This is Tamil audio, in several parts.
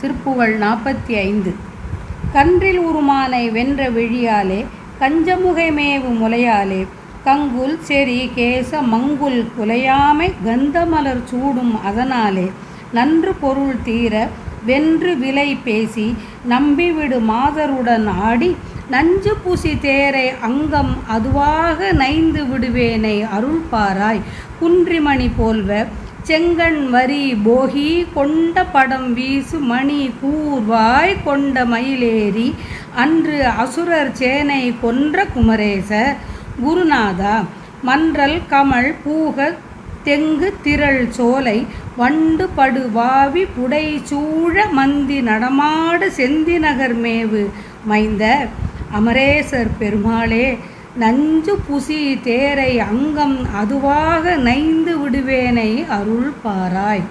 திருப்புகழ் நாற்பத்தி ஐந்து கன்றில் உருமானை வென்ற விழியாலே கஞ்சமுகைமேவு முலையாலே கங்குல் செரி கேச மங்குல் குலையாமை கந்தமலர் சூடும் அதனாலே நன்று பொருள் தீர வென்று விலை பேசி நம்பிவிடு மாதருடன் ஆடி நஞ்சு பூசி தேரை அங்கம் அதுவாக நைந்து விடுவேனை அருள் பாராய் குன்றிமணி போல்வ செங்கண் வரி போகி கொண்ட படம் வீசு மணி கூர்வாய் கொண்ட மயிலேறி அன்று அசுரர் சேனை கொன்ற குமரேசர் குருநாதா. மன்றல் கமல் பூக தெங்கு திரள் சோலை வண்டு படு வாவி புடை சூழ மந்தி நடமாடு செந்திநகர் மேவு. மைந்த அமரேசர் பெருமாளே நஞ்சு புசி தேரை அங்கம் அதுவாக நைந்து விடுவேனை அருள் பாராய்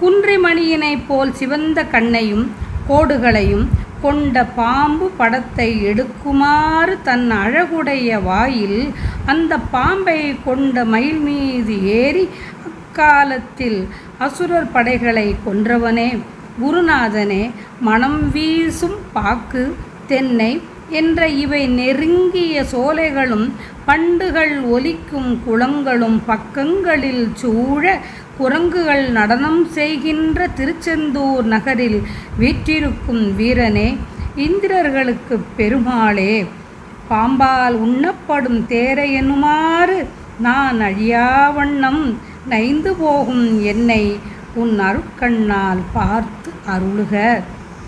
குன்றிமணியினைப் போல் சிவந்த கண்ணையும் கோடுகளையும் கொண்ட பாம்பு படத்தை எடுக்குமாறு தன் அழகுடைய வாயில் அந்த பாம்பை கொண்ட மயில் மீது ஏறி அக்காலத்தில் அசுரர் படைகளை கொன்றவனே. குருநாதனே மனம் வீசும் பாக்கு தென்னை என்ற இவை நெருங்கிய சோலைகளும் பண்டுகள் ஒலிக்கும் குளங்களும் பக்கங்களில் சூழ குரங்குகள் நடனம் செய்கின்ற திருச்செந்தூர் நகரில் வீற்றிருக்கும் வீரனே இந்திரர்களுக்கு பெருமாளே பாம்பால் உண்ணப்படும் தேரை எனுமாறு நான் அழியாவண்ணம் நைந்து போகும் என்னை உன் அருட்கண்ணால் பார்த்து அருளுக.